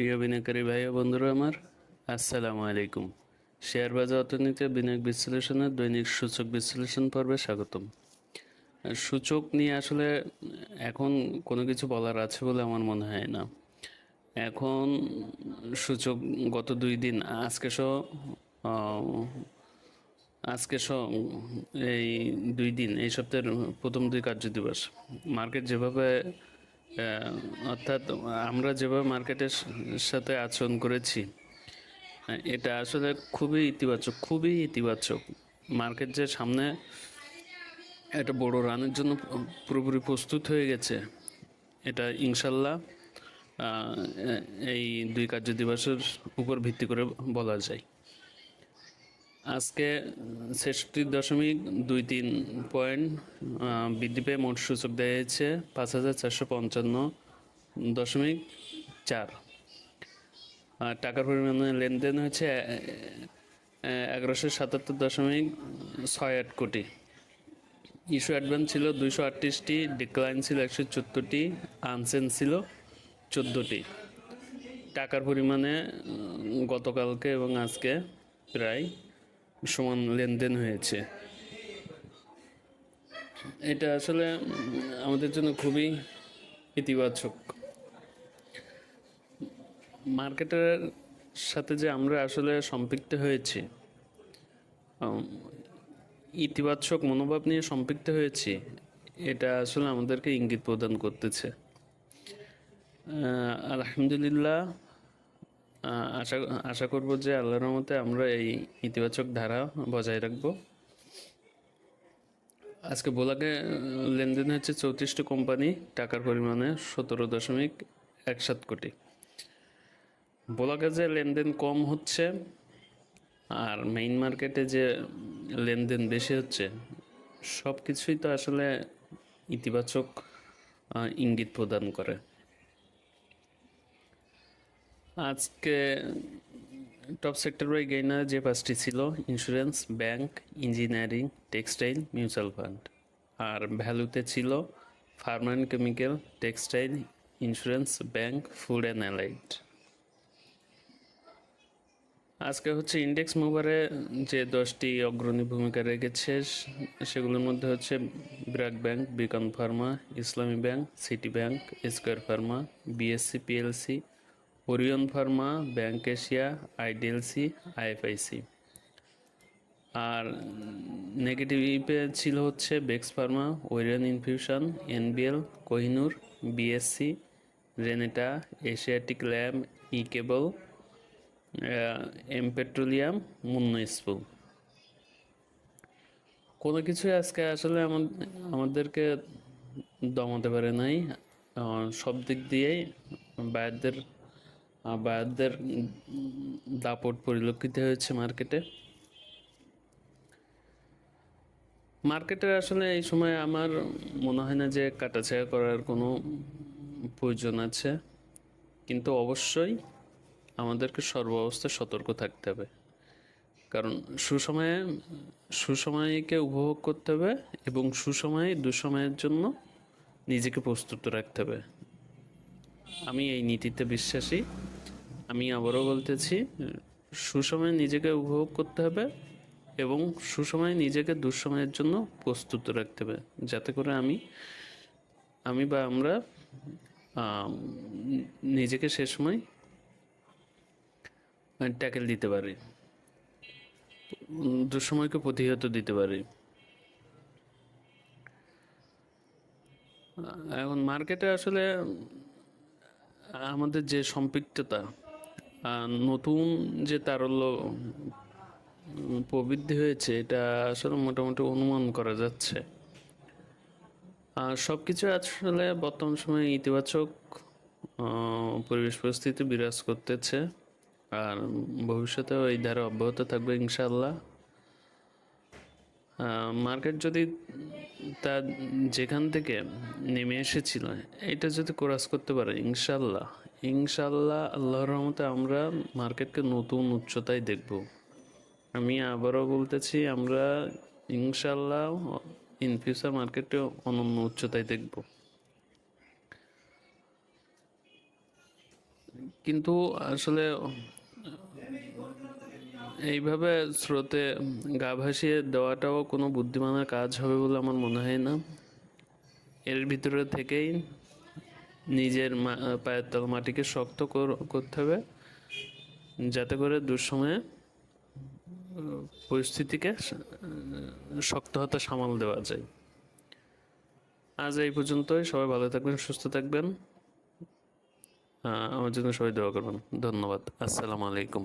প্রিয় বিনিয়োগকারী ভাই ও বন্ধুরা আমার, আসসালামু আলাইকুম। শেয়ার বাজার অর্থনীতি বিনিয়োগ বিশ্লেষণের দৈনিক সূচক বিশ্লেষণ পর্বে স্বাগতম। সূচক নিয়ে আসলে এখন কোনো কিছু বলার আছে বলে আমার মনে হয় না। এখন সূচক গত দুই দিন আজকে সহ আজকে সহ এই দুই দিন, এই সপ্তাহের প্রথম দুই কার্য দিবস মার্কেট যেভাবে অর্থাৎ আমরা যেভাবে মার্কেটের সাথে আচরণ করেছি এটা আসলে খুবই ইতিবাচক খুবই ইতিবাচক। মার্কেট যে সামনে একটা বড় রানের জন্য পুরোপুরি প্রস্তুত হয়ে গেছে, এটা ইনশাল্লাহ এই দুই কার্য দিবসের উপর ভিত্তি করে বলা যায়। আজকে ছেষট্টি দশমিক দুই তিন পয়েন্ট বৃদ্ধি পেয়ে মোট সূচক দেওয়া হয়েছে পাঁচ হাজার চারশো পঞ্চান্ন দশমিক চার। টাকার পরিমাণে লেনদেন হয়েছে এগারোশো সাতাত্তর দশমিক ছয় আট কোটি। ইস্যু অ্যাডভান্স ছিল দুইশো আটত্রিশটি, ডিক্লাইন ছিল একশো চোদ্দোটি আনসেন ছিল চোদ্দোটি। টাকার পরিমাণে গতকালকে এবং আজকে প্রায় সমান লেনদেন হয়েছে। এটা আসলে আমাদের জন্য খুবই ইতিবাচক। মার্কেটের সাথে যে আমরা আসলে সম্পৃক্ত হয়েছি ইতিবাচক মনোভাব নিয়ে সম্পৃক্ত হয়েছি, এটা আসলে আমাদেরকে ইঙ্গিত প্রদান করতেছে। আলহামদুলিল্লাহ আশা আশা করব যে আল্লাহর রহমতে আমরা এই ইতিবাচক ধারা বজায় রাখব। আজকে বোলাকে লেনদেন হচ্ছে চৌত্রিশটি কোম্পানি, টাকার পরিমাণে সতেরো দশমিক এক সাত কোটি। বোলাকে যে লেনদেন কম হচ্ছে আর মেইন মার্কেটে যে লেনদেন বেশি হচ্ছে সব কিছুই তো আসলে ইতিবাচক ইঙ্গিত প্রদান করে। আজকে টপ সেক্টর বাই গেইনার যে পাঁচটি ছিল insurance bank engineering textile mutual fund আর ভ্যালুতে ছিল pharma and chemical textile insurance bank food and allied আজকে হচ্ছে ইন্ডেক্স মুভারে যে দশটি অগ্রণী ভূমিকা রেখেছে, সেগুলোর মধ্যে হচ্ছে BRAC bank Beacon pharma Islami bank city bank square pharma BSC PLC Orion pharma, bank Asia, IDLC, IFIC. আর নেগেটিভ ইপে ছিল হচ্ছে Bex pharma, Orion infusion, NBL, Kohinoor, BSC, Renata, Asiatic lab ই কেবল এম পেট্রোলিয়াম, মুন্ন স্পুল কোনো কিছুই আজকে আসলে আমা- আমাদেরকে দমাতে পারে নাই। সব দিক দিয়েই বায়ারদের বায়ারদের দাপট পরিলক্ষিত হয়েছে মার্কেটে মার্কেটের আসলে এই সময় আমার মনে হয় না যে কাটাছেড়া করার কোনো প্রয়োজন আছে। কিন্তু অবশ্যই আমাদেরকে সর্বাবস্থায় সতর্ক থাকতে হবে। কারণ সুসময়ে, সুসময়কে উপভোগ করতে হবে এবং সুসময়ে, দুসময়ের জন্য নিজেকে প্রস্তুত রাখতে হবে। আমি এই নীতিতে বিশ্বাসী। আমি আবারও বলতেছি, সুসময়ে নিজেকে উপভোগ করতে হবে এবং সুসময়ে নিজেকে দুঃসময়ের জন্য প্রস্তুত রাখতে হবে। যাতে করে আমি আমি বা আমরা নিজেকে সে সময় ট্যাকেল দিতে পারি। দুঃসময়কে প্রতিহত দিতে পারি। এখন মার্কেটে আসলে, আমাদের যে সম্পৃক্ততা নতুন যে তারল্য প্রবৃদ্ধি হয়েছে, এটা আসলে মোটামুটি অনুমান করা যাচ্ছে। আর সব কিছু আসলে বর্তমান সময়ে ইতিবাচক পরিবেশ পরিস্থিতি বিরাজ করতেছে। আর ভবিষ্যতেও এই ধারা অব্যাহত থাকবে ইনশাল্লাহ মার্কেট যদি তার যেখান থেকে নেমে এসেছিল, এটা যদি ক্রস করতে পারে ইনশাল্লাহ ইনশাল্লাহ আল্লাহর রহমতে আমরা মার্কেটকে নতুন উচ্চতায় দেখব। আমি আবারও বলতেছি, আমরা ইনশাল্লাহ ইন ফিউচার মার্কেটে অনন্য উচ্চতায় দেখব। কিন্তু আসলে এইভাবে স্রোতে গা ভাসিয়ে দেওয়াটাও কোনো বুদ্ধিমানের কাজ হবে বলে আমার মনে হয় না। এর ভিতরে থেকেই নিজের পায়ের তল মাটিকে শক্ত করতে হবে, যাতে করে দুঃসময়ে পরিস্থিতিকে শক্ত হতে সামাল দেওয়া যায়। আজ এই পর্যন্তই। সবাই ভালো থাকবেন, সুস্থ থাকবেন। আমার জন্য সবাই দোয়া করবেন। ধন্যবাদ। আসসালামু আলাইকুম।